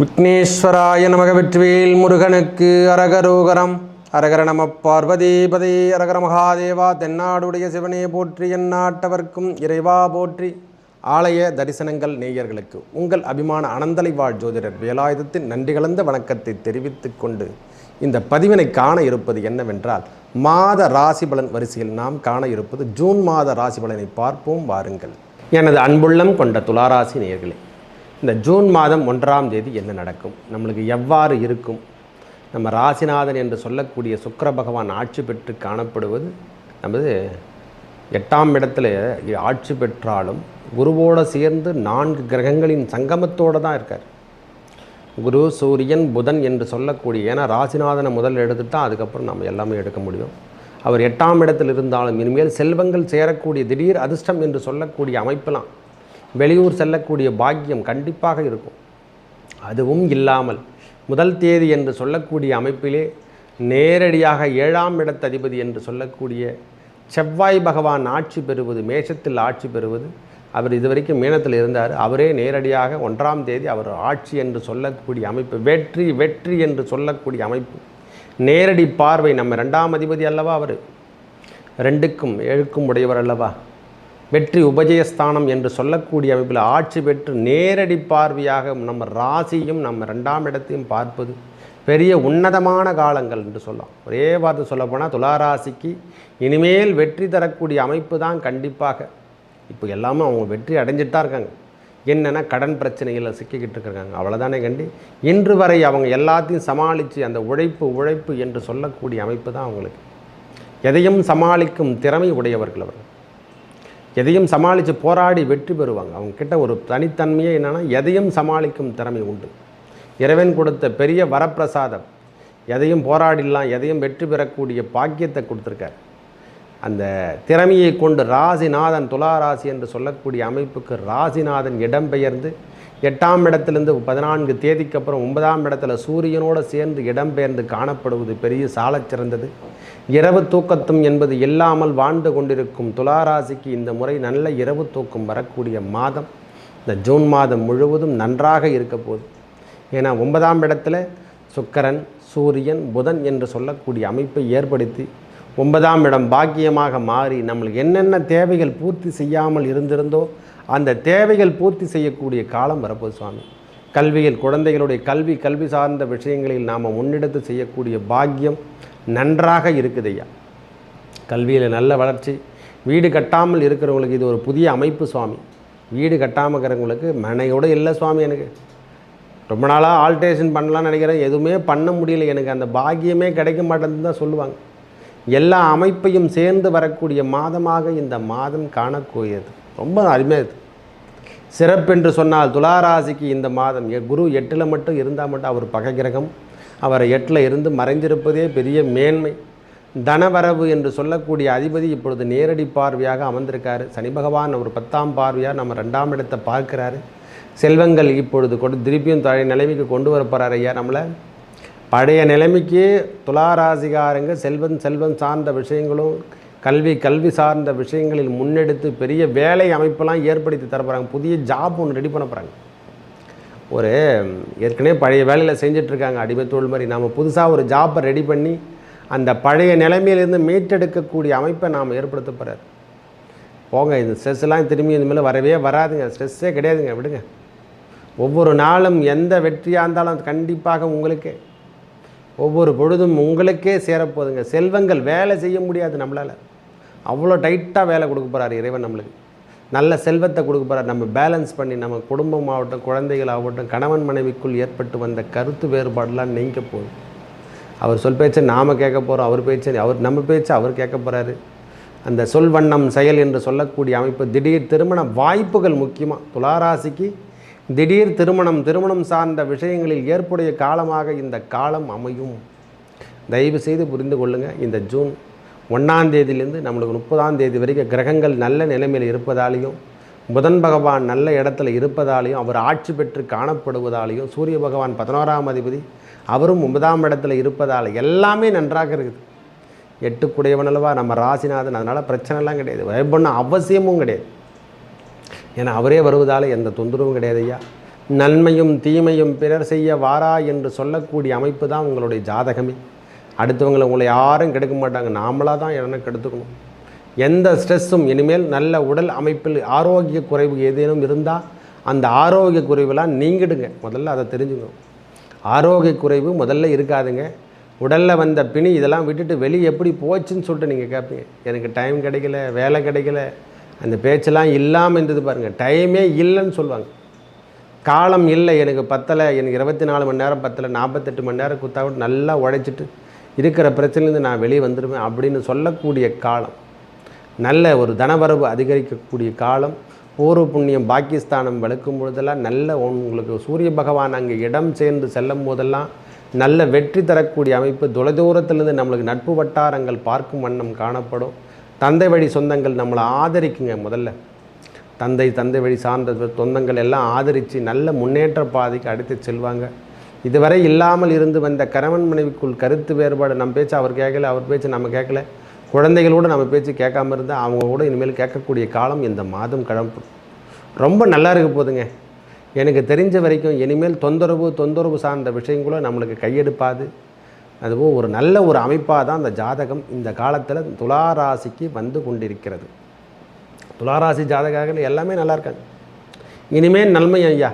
விக்னேஸ்வராய நமக வெற்றிவேல் முருகனுக்கு அரகரோகரம். அரகர நம பார்வதீபதே அரகர மகாதேவா தென்னாடுடைய சிவனே போற்றி எந்நாட்டவர்க்கும் இறைவா போற்றி. ஆலய தரிசனங்கள் நேயர்களுக்கு உங்கள் அபிமான அனந்தலை வாழ் ஜோதிடர் வேலாயுதத்தின் நன்றி கலந்த வணக்கத்தை தெரிவித்துக் கொண்டு இந்த பதிவினை காண இருப்பது என்னவென்றால் மாத ராசி பலன் வரிசையில் நாம் காண இருப்பது ஜூன் மாத ராசி பலனை பார்ப்போம் வாருங்கள். எனது அன்புள்ளம் கொண்ட துளாராசி நேயர்களே இந்த ஜூன் மாதம் ஒன்றாம் தேதி என்ன நடக்கும்? நம்மளுக்கு எவ்வாறு இருக்கும்? நம்ம ராசிநாதன் என்று சொல்லக்கூடிய சுக்கிர பகவான் ஆட்சி பெற்று காணப்படுவது நமது எட்டாம் இடத்துல ஆட்சி பெற்றாலும் குருவோடு சேர்ந்து நான்கு கிரகங்களின் சங்கமத்தோடு தான் இருக்கார். குரு சூரியன் புதன் என்று சொல்லக்கூடிய ஏன்னா ராசிநாதனை முதல்ல எடுத்துட்டால் அதுக்கப்புறம் நம்ம எல்லாமே எடுக்க முடியும். அவர் எட்டாம் இடத்தில் இருந்தாலும் இனிமேல் செல்வங்கள் சேரக்கூடிய திடீர் அதிர்ஷ்டம் என்று சொல்லக்கூடிய அமைப்பெல்லாம் வெளியூர் செல்லக்கூடிய பாக்கியம் கண்டிப்பாக இருக்கும். அதுவும் இல்லாமல் முதல் தேதி என்று சொல்லக்கூடிய அமைப்பிலே நேரடியாக ஏழாம் இடத்ததிபதி என்று சொல்லக்கூடிய செவ்வாய் பகவான் ஆட்சி பெறுவது மேஷத்தில் ஆட்சி பெறுவது அவர் இதுவரைக்கும் மீனத்தில் இருந்தார். அவரே நேரடியாக ஒன்றாம் தேதி அவர் ஆட்சி என்று சொல்லக்கூடிய அமைப்பு வெற்றி வெற்றி என்று சொல்லக்கூடிய அமைப்பு. நேரடி பார்வை நம்ம ரெண்டாம் அதிபதி அல்லவா அவர்? ரெண்டுக்கும் ஏழுக்கும் உடையவர் அல்லவா? வெற்றி உபஜயஸ்தானம் என்று சொல்லக்கூடிய அமைப்பில் ஆட்சி பெற்று நேரடி பார்வையாக நம்ம ராசியும் நம்ம ரெண்டாம் இடத்தையும் பார்ப்பது பெரிய உன்னதமான காலங்கள் என்று சொல்லலாம். ஒரே வார்த்தை சொல்லப்போனால் துளாராசிக்கு இனிமேல் வெற்றி தரக்கூடிய அமைப்பு தான் கண்டிப்பாக. இப்போ எல்லாமே அவங்க வெற்றி அடைஞ்சிட்டு தான் இருக்காங்க. என்னென்னா கடன் பிரச்சனைகளில் சிக்கிக்கிட்டு இருக்காங்க. அவ்வளோதானே கண்டி? இன்று வரை அவங்க எல்லாத்தையும் சமாளித்து அந்த உழைப்பு உழைப்பு என்று சொல்லக்கூடிய அமைப்பு தான் அவங்களுக்கு. எதையும் சமாளிக்கும் திறமை உடையவர்கள் அவர்கள். எதையும் சமாளித்து போராடி வெற்றி பெறுவாங்க. அவங்கக்கிட்ட ஒரு தனித்தன்மையே என்னென்னா எதையும் சமாளிக்கும் திறமை உண்டு. இறைவன் கொடுத்த பெரிய வரப்பிரசாதம். எதையும் போராடிடலாம் எதையும் வெற்றி பெறக்கூடிய பாக்கியத்தை கொடுத்துருக்கார். அந்த திறமையை கொண்டு ராசிநாதன் துலா ராசி என்று சொல்லக்கூடிய அமைப்புக்கு ராசிநாதன் இடம்பெயர்ந்து எட்டாம் இடத்திலிருந்து பதினான்கு தேதிக்கு அப்புறம் ஒன்பதாம் இடத்துல சூரியனோடு சேர்ந்து இடம்பெயர்ந்து காணப்படுவது பெரிய சாலச்சிறந்தது இரவு தூக்கத்தும் என்பது இல்லாமல் வாழ்ந்து கொண்டிருக்கும் துளாராசிக்கு இந்த முறை நல்ல இரவு தூக்கம் வரக்கூடிய மாதம். இந்த ஜூன் மாதம் முழுவதும் நன்றாக இருக்க போகுது. ஏன்னா ஒன்பதாம் இடத்துல சுக்கரன் சூரியன் புதன் என்று சொல்லக்கூடிய அமைப்பை ஏற்படுத்தி ஒன்பதாம் இடம் பாக்கியமாக மாறி நம்மளுக்கு என்னென்ன தேவைகள் பூர்த்தி செய்யாமல் இருந்திருந்தோ அந்த தேவைகள் பூர்த்தி செய்யக்கூடிய காலம் வரப்போது சுவாமி. கல்வியில் குழந்தைகளுடைய கல்வி கல்வி சார்ந்த விஷயங்களில் நாம் முன்னெடுத்து செய்யக்கூடிய பாக்கியம் நன்றாக இருக்குது ஐயா. கல்வியில் நல்ல வளர்ச்சி. வீடு கட்டாமல் இருக்கிறவங்களுக்கு இது ஒரு புதிய அமைப்பு சுவாமி. வீடு கட்டாமல் இருக்கிறவங்களுக்கு மனையோடு இல்லை சுவாமி எனக்கு. ரொம்ப நாளாக ஆல்ட்ரேஷன் பண்ணலாம்னு நினைக்கிறேன். எதுவுமே பண்ண முடியல. எனக்கு அந்த பாக்கியமே கிடைக்க மாட்டேன்னு தான் சொல்லுவாங்க. எல்லா அமைப்பையும் சேர்ந்து வரக்கூடிய மாதமாக இந்த மாதம் காணக்கூடியது. ரொம்ப அருமையாக இருக்குது சிறப்பென்று சொன்னால் துளாராசிக்கு இந்த மாதம் குரு எட்டில் மட்டும் இருந்தால் மட்டும் அவர் பகை கிரகம் அவரை எட்டில் இருந்து மறைந்திருப்பதே பெரிய மேன்மை. தனவரவு என்று சொல்லக்கூடிய அதிபதி இப்பொழுது நேரடி பார்வையாக அமர்ந்திருக்காரு. சனி பகவான் ஒரு பத்தாம் பார்வையாக நம்ம ரெண்டாம் இடத்தை பார்க்குறாரு. செல்வங்கள் இப்பொழுது கொண்டு திருப்பியும் தழைய நிலைமைக்கு கொண்டு வர போகிறார் ஐயா நம்மளை. பழைய நிலைமைக்கு துளாராசிகாரங்க செல்வம் செல்வம் சார்ந்த விஷயங்களும் கல்வி கல்வி சார்ந்த விஷயங்களில் முன்னெடுத்து பெரிய வேலை அமைப்பெல்லாம் ஏற்படுத்தி தர போகிறாங்க புதிய ஜாப் ஒன்று ரெடி பண்ண போகிறாங்க ஒரு ஏற்கனவே பழைய வேலையில் செஞ்சிட்ருக்காங்க. அடிமை தொழில் மாதிரி. நாம் புதுசாக ஒரு ஜாப்பை ரெடி பண்ணி அந்த பழைய நிலைமையிலேருந்து மீட்டெடுக்கக்கூடிய அமைப்பை நாம் ஏற்படுத்த போகிறார் போங்க இந்த ஸ்ட்ரெஸ்லாம் திரும்பி இனிமேல் வரவே வராதுங்க. ஸ்ட்ரெஸ்ஸே கிடையாதுங்க. விடுங்க. ஒவ்வொரு நாளும் எந்த வெற்றியாக இருந்தாலும் அது கண்டிப்பாக உங்களுக்கே. ஒவ்வொரு பொழுதும் உங்களுக்கே சேரப்போகுதுங்க. செல்வங்கள் வேலை செய்ய முடியாது நம்மளால். அவ்வளோ டைட்டாக வேலை கொடுக்க போகிறார் இறைவன் நம்மளுக்கு. நல்ல செல்வத்தை கொடுக்க போகிறார் நம்ம பேலன்ஸ் பண்ணி நம்ம குடும்பம் ஆகட்டும் குழந்தைகள் ஆகட்டும் கணவன் மனைவிக்குள் ஏற்பட்டு வந்த கருத்து வேறுபாடெலாம் நீங்க போகுது அவர் சொல் பேச்சை நாம் கேட்க போகிறோம் அவர் பேச்சை அவர் நம்ம பேச்சை அவர் கேட்க போகிறாரு அந்த சொல் வண்ணம் செயல் என்று சொல்லக்கூடிய அமைப்பு திடீர் திருமண வாய்ப்புகள் முக்கியமாக துளாராசிக்கு திடீர் திருமணம் திருமணம் சார்ந்த விஷயங்களில் ஏற்புடைய காலமாக இந்த காலம் அமையும். தயவு செய்து புரிந்து கொள்ளுங்கள் இந்த ஜூன் ஒன்றாந்தேதியிலேருந்து நம்மளுக்கு முப்பதாம் தேதி வரைக்கும் கிரகங்கள் நல்ல நிலைமையில் இருப்பதாலையும் புதன் பகவான் நல்ல இடத்துல இருப்பதாலையும் அவர் ஆட்சி பெற்று காணப்படுவதாலையும் சூரிய பகவான் பதினோராம் அதிபதி அவரும் ஒன்பதாம் இடத்துல இருப்பதால் எல்லாமே நன்றாக இருக்குது. எட்டுக்குடையவனல்லவா நம்ம ராசிநாதன். அதனால் பிரச்சனைலாம் கிடையாது. பயப்படணும் அவசியமும் கிடையாது. ஏன்னா அவரே வருவதால் எந்த தொந்தரவும் கிடையாது ஐயா. நன்மையும் தீமையும் பிறர் செய்ய வாரா என்று சொல்லக்கூடிய அமைப்பு தான் உங்களுடைய ஜாதகமே. அடுத்தவங்களை உங்களை யாரும் கெடுக்க மாட்டாங்க. நாமளாக தான் எனக்கு கெடுத்துக்கணும். எந்த ஸ்ட்ரெஸ்ஸும் இனிமேல் நல்ல உடல் அமைப்பில் ஆரோக்கிய குறைவு ஏதேனும் இருந்தால் அந்த ஆரோக்கிய குறைவெல்லாம் நீங்கிடுங்க. முதல்ல அதை தெரிஞ்சுக்கணும். ஆரோக்கிய குறைவு முதல்ல இருக்காதுங்க. உடலில் வந்த பிணி இதெல்லாம் விட்டுட்டு வெளியே எப்படி போச்சுன்னு சொல்லிட்டு நீங்கள் கேட்பீங்க எனக்கு டைம் கிடைக்கல வேலை கிடைக்கல அந்த பேச்செல்லாம் இல்லாமல் இருந்தது பாருங்கள் டைமே இல்லைன்னு சொல்லுவாங்க. காலம் இல்லை எனக்கு பத்தலை எனக்கு இருபத்தி நாலு மணி நேரம் பத்தலை நாற்பத்தெட்டு மணி நேரம் குத்தாவிட்டு நல்லா உழைச்சிட்டு இருக்கிற பிரச்சனையிலேருந்து நான் வெளியே வந்துடுவேன் அப்படின்னு சொல்லக்கூடிய காலம் நல்ல ஒரு தனவரவு அதிகரிக்கக்கூடிய காலம் பூர்வ புண்ணியம் பாகிஸ்தானம் விளக்கும் பொழுதெல்லாம் நல்ல உங்களுக்கு சூரிய பகவான் அங்கே இடம் சேர்ந்து செல்லும் போதெல்லாம் நல்ல வெற்றி தரக்கூடிய அமைப்பு தொலைதூரத்திலிருந்து நம்மளுக்கு நட்பு வட்டாரங்கள் பார்க்கும் வண்ணம் காணப்படும். தந்தை வழி சொந்தங்கள் நம்மளை ஆதரிக்குங்க முதல்ல. தந்தை தந்தை வழி சார்ந்த சொந்தங்கள் எல்லாம் ஆதரித்து நல்ல முன்னேற்ற பாதைக்கு அடுத்து செல்வாங்க. இதுவரை இல்லாமல் இருந்து வந்த கணவன் மனைவிக்குள் கருத்து வேறுபாடு நம்ம பேச்சு அவர் கேட்கல அவர் பேச்சு நம்ம கேட்கல. குழந்தைகளோடு நம்ம பேச்சு கேட்காம இருந்தால் அவங்க கூட இனிமேல் கேட்கக்கூடிய காலம் இந்த மாதம் கிளம்பும். ரொம்ப நல்லா இருக்க போதுங்க. எனக்கு தெரிஞ்ச வரைக்கும் இனிமேல் தொந்தரவு தொந்தரவு சார்ந்த விஷயங்களும் நம்மளுக்கு கையெடுப்பாது. அதுவும் ஒரு நல்ல ஒரு அமைப்பாக தான் அந்த ஜாதகம் இந்த காலத்தில் துளாராசிக்கு வந்து கொண்டிருக்கிறது. துளாராசி ஜாதகங்கள் எல்லாமே நல்லா இருக்காங்க. இனிமேல் நன்மை ஐயா.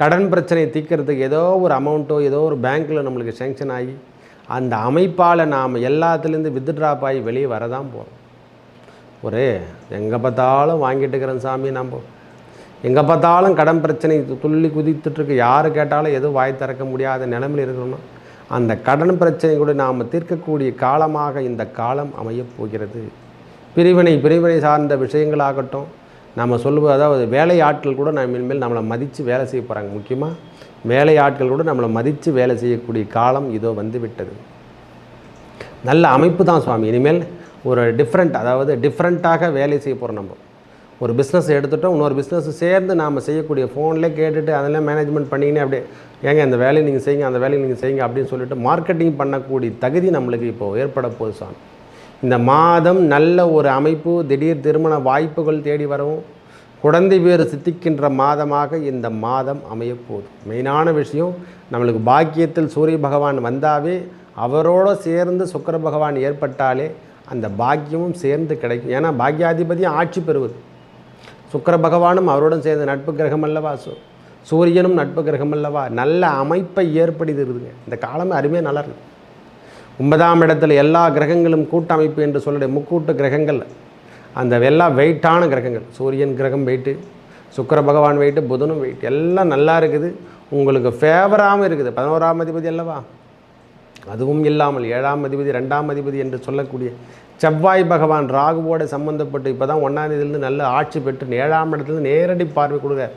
கடன் பிரச்சனையை தீர்க்கறதுக்கு ஏதோ ஒரு அமௌண்ட்டோ ஏதோ ஒரு பேங்க்கில் நம்மளுக்கு சேங்ஷன் ஆகி அந்த அமைப்பால் நாம் எல்லாத்துலேருந்து வித்ட்ராப் ஆகி வெளியே வரதான் போகிறோம் ஒரே எங்கே பார்த்தாலும் வாங்கிட்டு இருக்கிறேன் சாமி நம்ம. எங்கே பார்த்தாலும் கடன் பிரச்சனை துள்ளி குதித்துட்ருக்கு. யார் கேட்டாலும் எதுவும் வாய் திறக்க முடியாத நிலைமையில் இருக்கிறோம்னா அந்த கடன் பிரச்சனை கூட நாம் தீர்க்கக்கூடிய காலமாக இந்த காலம் அமையப் போகிறது. பிரிவினை பிரிவினை சார்ந்த விஷயங்களாகட்டும் நம்ம சொல்லுவோம் அதாவது வேலை ஆட்கள் கூட நம்ம இனிமேல் நம்மளை மதித்து வேலை செய்ய போகிறாங்க முக்கியமாக வேலை ஆட்கள் கூட நம்மளை மதித்து வேலை செய்யக்கூடிய காலம் இதோ வந்து விட்டது நல்ல அமைப்பு தான் சுவாமி. இனிமேல் ஒரு டிஃப்ரெண்ட் அதாவது டிஃப்ரெண்ட்டாக வேலை செய்ய போகிறோம் நம்ம. ஒரு பிஸ்னஸ் எடுத்துட்டோம் இன்னொரு பிஸ்னஸ் சேர்ந்து நாம் செய்யக்கூடிய ஃபோன்லேயே கேட்டுட்டு அதெல்லாம் மேனேஜ்மெண்ட் பண்ணிக்கினே அப்படியே ஏங்க அந்த வேலையை நீங்கள் செய்யுங்க அந்த வேலையை நீங்கள் செய்யுங்க அப்படின்னு சொல்லிட்டு மார்க்கெட்டிங் பண்ணக்கூடிய தகுதி நம்மளுக்கு இப்போது ஏற்பட போகுது சுவாமி. இந்த மாதம் நல்ல ஒரு அமைப்பு திடீர் திருமண வாய்ப்புகள் தேடி வரவும் குழந்தை பேர் சித்திக்கின்ற மாதமாக இந்த மாதம் அமையப்போகுது மெயினான விஷயம் நம்மளுக்கு பாக்கியத்தில் சூரிய பகவான் வந்தாவே அவரோடு சேர்ந்து சுக்கர பகவான் ஏற்பட்டாலே அந்த பாக்கியமும் சேர்ந்து கிடைக்கும். ஏன்னா பாக்கியாதிபதியும் ஆட்சி பெறுவது. சுக்கர பகவானும் அவருடன் சேர்ந்த நட்பு கிரகம் அல்லவா? சு சூரியனும் நட்பு கிரகம் அல்லவா? நல்ல அமைப்பை ஏற்படுத்திடுதுங்க இந்த காலமே அருமையாக நல்லா இருக்குது ஒன்பதாம் இடத்துல எல்லா கிரகங்களும் கூட்டமைப்பு என்று சொல்லக்கூடிய முக்கூட்டு கிரகங்கள். அந்த எல்லாம் வெயிட்டான கிரகங்கள். சூரியன் கிரகம் வெயிட்டு சுக்கர பகவான் வெயிட்டு புதனும் வெயிட் எல்லாம் நல்லா இருக்குது. உங்களுக்கு ஃபேவராகவும் இருக்குது. பதினோராம் அதிபதி அல்லவா? அதுவும் இல்லாமல் ஏழாம் அதிபதி ரெண்டாம் அதிபதி என்று சொல்லக்கூடிய செவ்வாய் பகவான் ராகுவோட சம்மந்தப்பட்டு இப்போ தான் ஒன்றாந்தேதியிலேருந்து நல்ல ஆட்சி பெற்று ஏழாம் இடத்துலேருந்து நேரடி பார்வை கொடுக்குறார்.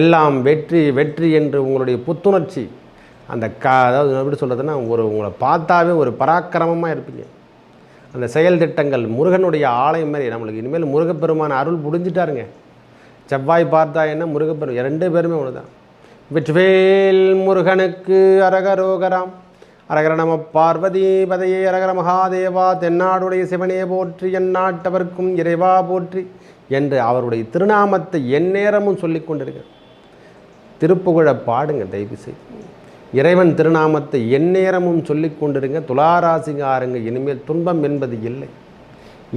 எல்லாம் வெற்றி வெற்றி என்று உங்களுடைய புத்துணர்ச்சி அந்த க அதாவது எப்படி சொல்கிறதுன்னா ஒரு உங்களை பார்த்தாவே ஒரு பராக்கிரமமாக இருப்பீங்க. அந்த செயல் திட்டங்கள் முருகனுடைய ஆலயம் மாதிரி நம்மளுக்கு இனிமேல் முருகப்பெருமான அருள் முடிஞ்சிட்டாருங்க செவ்வாய் பார்த்தா என்ன? முருகப்பெரும் ரெண்டு பேருமே ஒன்று தான் விட்வேல் முருகனுக்கு அரகரோகராம். அரகர நம பார்வதி பதையே அரகர மகாதேவா தென்னாடுடைய சிவனே போற்றி எந்நாட்டவர்க்கும் இறைவா போற்றி என்று அவருடைய திருநாமத்தை எந்நேரமும் சொல்லிக் கொண்டிருக்கிறேன் திருப்புகழ பாடுங்க தயவு செய்து. இறைவன் திருநாமத்தை எந்நேரமும் சொல்லிக் கொண்டிருங்க துளாராசிகாரங்க இனிமேல் துன்பம் என்பது இல்லை.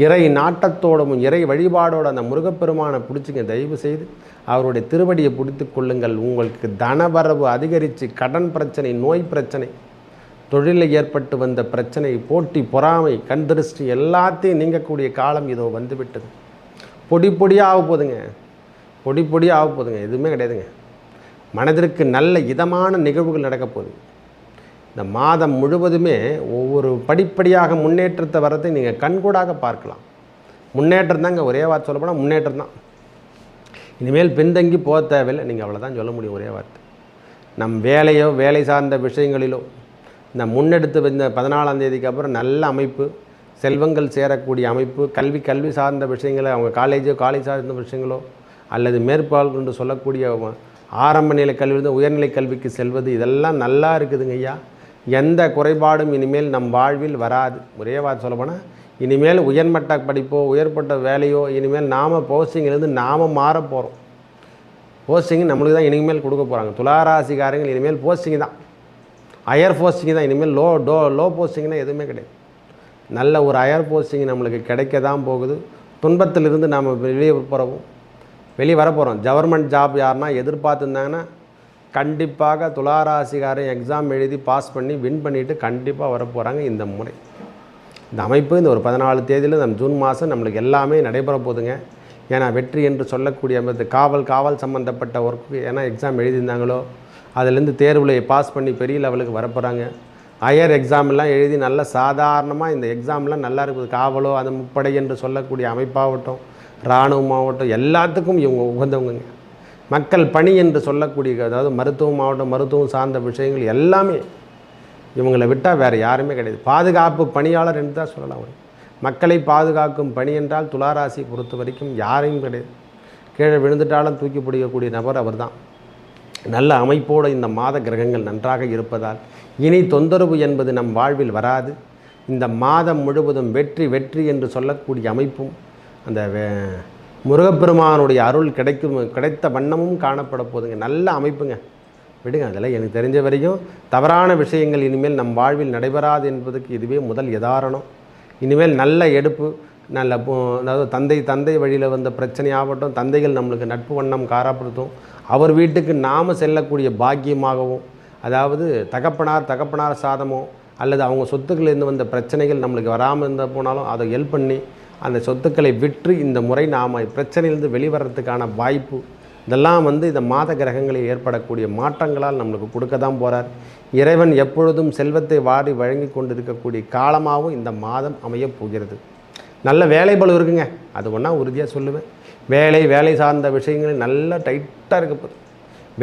இறை நாட்டத்தோடும் இறை வழிபாடோட அந்த முருகப்பெருமானை பிடிச்சிங்க தயவு செய்து அவருடைய திருவடியை பிடித்து கொள்ளுங்கள். உங்களுக்கு தனவரவு அதிகரித்து கடன் பிரச்சனை நோய் பிரச்சனை தொழிலில் ஏற்பட்டு வந்த பிரச்சனை போட்டி பொறாமை கண் திருஷ்டி எல்லாத்தையும் நீங்கக்கூடிய காலம் இதோ வந்துவிட்டது. பொடி பொடியாக ஆக போகுதுங்க பொடி பொடியாக ஆக போகுதுங்க எதுவுமே கிடையாதுங்க. மனதிற்கு நல்ல இதமான நிகழ்வுகள் நடக்கப் போகுது. இந்த மாதம் முழுவதுமே ஒவ்வொரு படிப்படியாக முன்னேற்றத்தை வரதை நீங்கள் கண்கூடாக பார்க்கலாம். முன்னேற்றம் தாங்க ஒரே வார்த்தை சொல்ல போனால் முன்னேற்றம் தான். இனிமேல் பின்தங்கி போக தேவையில்லை. நீங்கள் அவ்வளோதான் சொல்ல முடியும் ஒரே வார்த்தை. நம் வேலையோ வேலை சார்ந்த விஷயங்களிலோ இந்த முன்னெடுத்து இந்த பதினாலாம் தேதிக்கு அப்புறம் நல்ல அமைப்பு செல்வங்கள் சேரக்கூடிய அமைப்பு கல்வி கல்வி சார்ந்த விஷயங்களை அவங்க காலேஜோ காலேஜ் சார்ந்த விஷயங்களோ அல்லது மேற்பால் கொண்டு சொல்லக்கூடிய ஆரம்ப நிலை கல்வியிலிருந்து உயர்நிலை கல்விக்கு செல்வது இதெல்லாம் நல்லா இருக்குதுங்க ஐயா. எந்த குறைபாடும் இனிமேல் நம் வாழ்வில் வராது. ஒரே வார்த்தை சொல்லப்போனால் இனிமேல் உயர்மட்ட படிப்போ உயர்பட்ட வேலையோ இனிமேல் நாம் போஸ்டிங்கிலேருந்து நாம் மாற போகிறோம் போஸ்டிங் நம்மளுக்கு தான் இனிமேல் கொடுக்க போகிறாங்க துளாராசிக்காரங்க இனிமேல் போஸ்டிங் தான். ஹையர் போஸ்டிங் தான். இனிமேல் லோ டோ லோ போஸ்டிங்னா எதுவுமே கிடையாது. நல்ல ஒரு ஹையர் போஸ்டிங் நம்மளுக்கு கிடைக்க தான் போகுது. துன்பத்திலிருந்து நாம் வெளியே போகிறவும் வெளியே வரப்போகிறோம் கவர்மெண்ட் ஜாப் யாருன்னா எதிர்பார்த்துருந்தாங்கன்னா கண்டிப்பாக துளாராசிகாரன் எக்ஸாம் எழுதி பாஸ் பண்ணி வின் பண்ணிவிட்டு கண்டிப்பாக வரப்போகிறாங்க இந்த முறை. இந்த அமைப்பு இந்த ஒரு பதினாலு தேதியில் நம்ம ஜூன் மாதம் நம்மளுக்கு எல்லாமே நடைபெற போகுதுங்க. ஏன்னா வெற்றி என்று சொல்லக்கூடிய அமைப்பு காவல் காவல் சம்மந்தப்பட்ட ஒர்க்கு ஏன்னா எக்ஸாம் எழுதியிருந்தாங்களோ அதுலேருந்து தேர்வில் பாஸ் பண்ணி பெரிய லெவலுக்கு வரப்போகிறாங்க ஹையர் எக்ஸாம்லாம் எழுதி நல்ல சாதாரணமாக இந்த எக்ஸாம்லாம் நல்லா இருக்குது. காவலோ அந்த முப்படை என்று சொல்லக்கூடிய அமைப்பாகட்டும் இராணுவமாகட்டும் எல்லாத்துக்கும் இவங்க உகந்தவங்க. மக்கள் பணி என்று சொல்லக்கூடிய அதாவது மருத்துவம் மாவட்டம் மருத்துவம் சார்ந்த விஷயங்கள் எல்லாமே இவங்களை விட்டால் வேறு யாருமே கிடையாது. பாதுகாப்பு பணியாளர் என்று தான் சொல்லலாம் அவர். மக்களை பாதுகாக்கும் பணி என்றால் துளாராசி பொறுத்த வரைக்கும் யாரையும் கிடையாது. கீழே விழுந்துட்டாலும் தூக்கி பிடிக்கக்கூடிய நபர் அவர்தான். நல்ல அமைப்போடு இந்த மாத கிரகங்கள் நன்றாக இருப்பதால் இனி தொந்தரவு என்பது நம் வாழ்வில் வராது. இந்த மாதம் முழுவதும் வெற்றி வெற்றி என்று சொல்லக்கூடிய அமைப்பும் அந்த வே- முருகப்பெருமானுடைய அருள் கிடைக்கும் கிடைத்த வண்ணமும் காணப்பட போதுங்க. நல்ல அமைப்புங்க. விடுங்க அதெல்லாம் எனக்கு தெரிஞ்ச வரைக்கும் தவறான விஷயங்கள் இனிமேல் நம் வாழ்வில் நடைபெறாது என்பதுக்கு இதுவே முதல் எதாரணம். இனிமேல் நல்ல எடுப்பு நல்ல அதாவது தந்தை தந்தை வழியில் வந்த பிரச்சனையாகட்டும் தந்தைகள் நம்மளுக்கு நட்பு வண்ணம் காரப்படுத்தும். அவர் வீட்டுக்கு நாம் செல்லக்கூடிய பாக்கியமாகவும் அதாவது தகப்பனார் தகப்பனார் சாதமோ அல்லது அவங்க சொத்துக்களிலிருந்து வந்த பிரச்சனைகள் நம்மளுக்கு வராமல் இருந்தால் போனாலும் அதை ஹெல்ப் பண்ணி அந்த சொத்துக்களை விற்று இந்த முறை நாம் பிரச்சனையிலிருந்து வெளிவரத்துக்கான வாய்ப்பு இதெல்லாம் வந்து இந்த மாத கிரகங்களில் ஏற்படக்கூடிய மாற்றங்களால் நம்மளுக்கு கொடுக்க தான் போகிறார் இறைவன் எப்பொழுதும் செல்வத்தை வாரி வழங்கி கொண்டிருக்கக்கூடிய காலமாகவும் இந்த மாதம் அமையப் போகிறது. நல்ல வேலைபளு இருக்குங்க. அது ஒன்றா உறுதியாக சொல்லுவேன். வேலை வேலை சார்ந்த விஷயங்கள் நல்லா டைட்டாக இருக்க போகுது.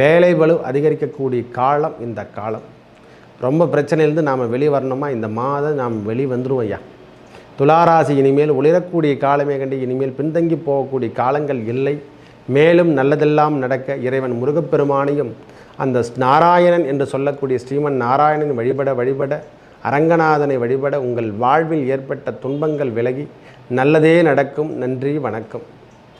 வேலை பலு அதிகரிக்கக்கூடிய காலம் இந்த காலம். ரொம்ப பிரச்சனையிலேருந்து நாம் வெளியே வரணுமா இந்த மாதம் நாம் வெளியே வந்துருவோம் ஐயா. துளாராசி இனிமேல் ஒளிரக்கூடிய காலமே கண்டு இனிமேல் பின்தங்கி போகக்கூடிய காலங்கள் இல்லை. மேலும் நல்லதெல்லாம் நடக்க இறைவன் முருகப்பெருமானையும் அந்த நாராயணன் என்று சொல்லக்கூடிய ஸ்ரீமன் நாராயணன் வழிபட வழிபட அரங்கநாதனை வழிபட உங்கள் வாழ்வில் ஏற்பட்ட துன்பங்கள் விலகி நல்லதே நடக்கும். நன்றி வணக்கம்.